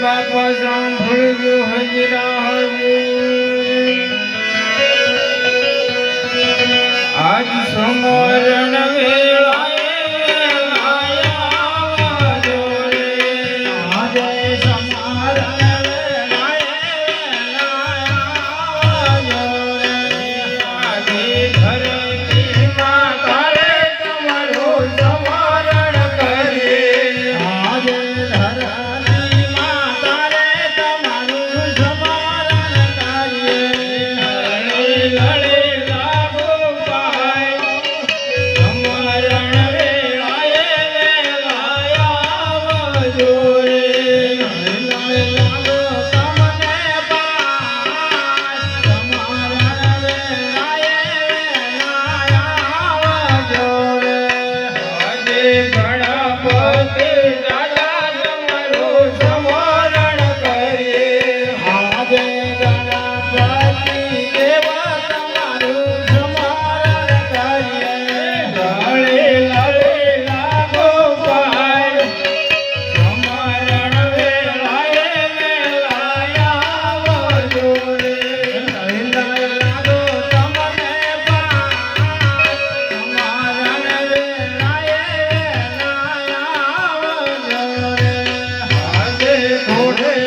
બાપા સાંભળ્યો હજરા આજ સમરણ ওঠে